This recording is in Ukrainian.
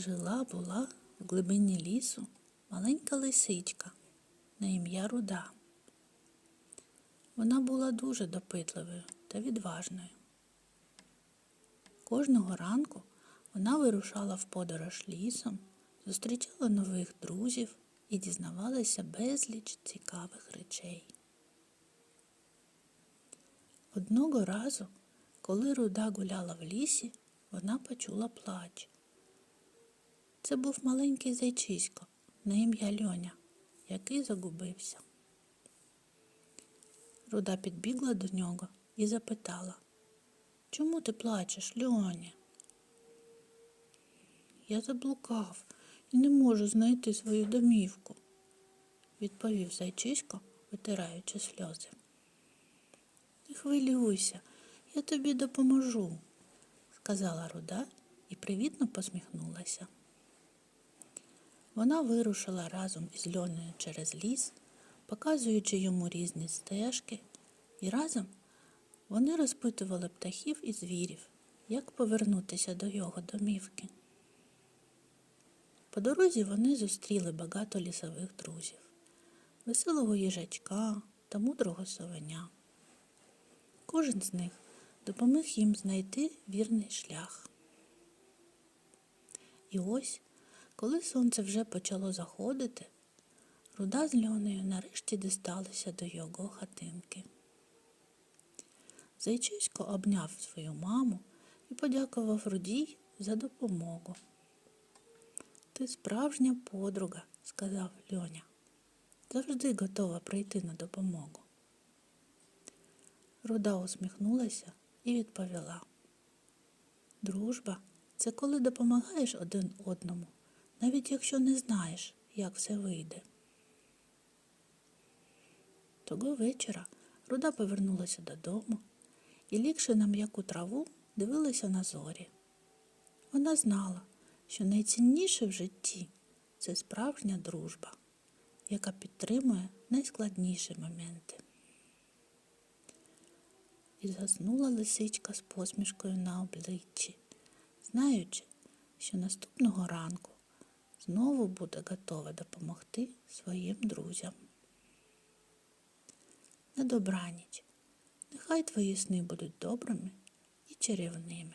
Жила була в глибині лісу маленька лисичка на ім'я Руда. Вона була дуже допитливою та відважною. Кожного ранку вона вирушала в подорож лісом, зустрічала нових друзів і дізнавалася безліч цікавих речей. Одного разу, коли руда гуляла в лісі, вона почула плач. Це був маленький зайчисько на ім'я Льоня, який загубився. Руда підбігла до нього і запитала, чому ти плачеш, Льоня? Я заблукав і не можу знайти свою домівку, відповів зайчисько, витираючи сльози. Не хвилюйся, я тобі допоможу, сказала руда і привітно посміхнулася. Вона вирушила разом із Льонею через ліс, показуючи йому різні стежки, і разом вони розпитували птахів і звірів, як повернутися до його домівки. По дорозі вони зустріли багато лісових друзів, веселого їжачка та мудрого совеня. Кожен з них допоміг їм знайти вірний шлях. І ось, коли сонце вже почало заходити, руда з льонею нарешті дісталися до його хатинки. Зайчисько обняв свою маму і подякував рудій за допомогу. Ти справжня подруга, сказав Льоня. Завжди готова прийти на допомогу. Руда усміхнулася і відповіла. Дружба це коли допомагаєш один одному, навіть якщо не знаєш, як все вийде. Того вечора руда повернулася додому і, лігши на м'яку траву, дивилася на зорі. Вона знала, що найцінніше в житті це справжня дружба, яка підтримує найскладніші моменти. І заснула лисичка з посмішкою на обличчі, знаючи, що наступного ранку знову буде готова допомогти своїм друзям. На добраніч, нехай твої сни будуть добрими і чарівними.